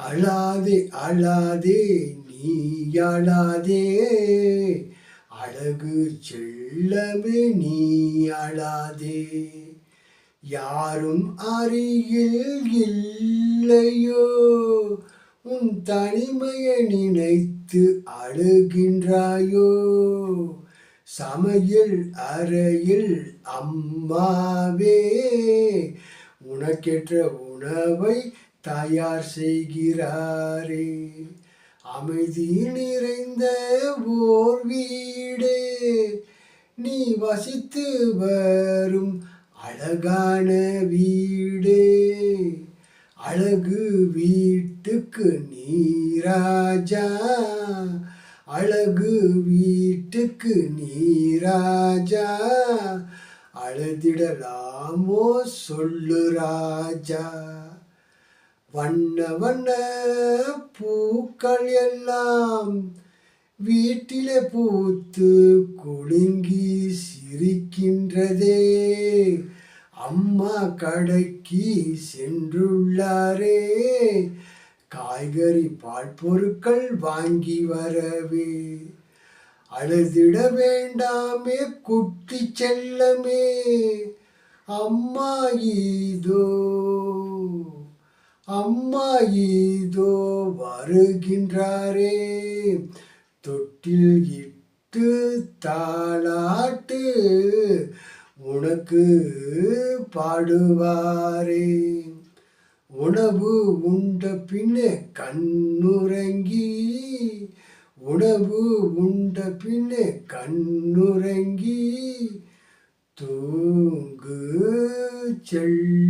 அழாதே அழாதே நீ அழாதே. அழகு செல்லமே நீ அழாதே. யாரும் அருகில் இல்லையோ உன் தனிமையை நினைத்து அழுகின்றாயோ. சமையல் அறையில் அம்மாவே உனக்கேற்ற உணவை தயார் செய்கிறாரே. அமைதி நிறைந்த ஓர் வீடே. நீ வசித்து வரும் அழகான வீடே. அழகு வீட்டுக்கு நீராஜா. அழகு வீட்டுக்கு நீராஜா. அழுதிடலாமோ சொல்லு ராஜா. வண்ண வண்ண பூக்கள் எல்லாம் வீட்டிலே பூத்து குலுங்கி சிரிக்கின்றதே. அம்மா கடைக்கு சென்றுள்ளாரே. காய்கறி பால் பொருட்கள் வாங்கி வரவே. அழுதிட வேண்டாமே குட்டி செல்லமே. அம்மா இதோ அம்மா இதோ வருகின்றாரே. தொட்டில் இட்டு தாளாட்டு உனக்கு பாடுவாரே. உணவு உண்ட பின்னே கண்ணுறங்கி உணவு உண்ட பின்னே கண்ணுறங்கி தூங்கு செல்லமே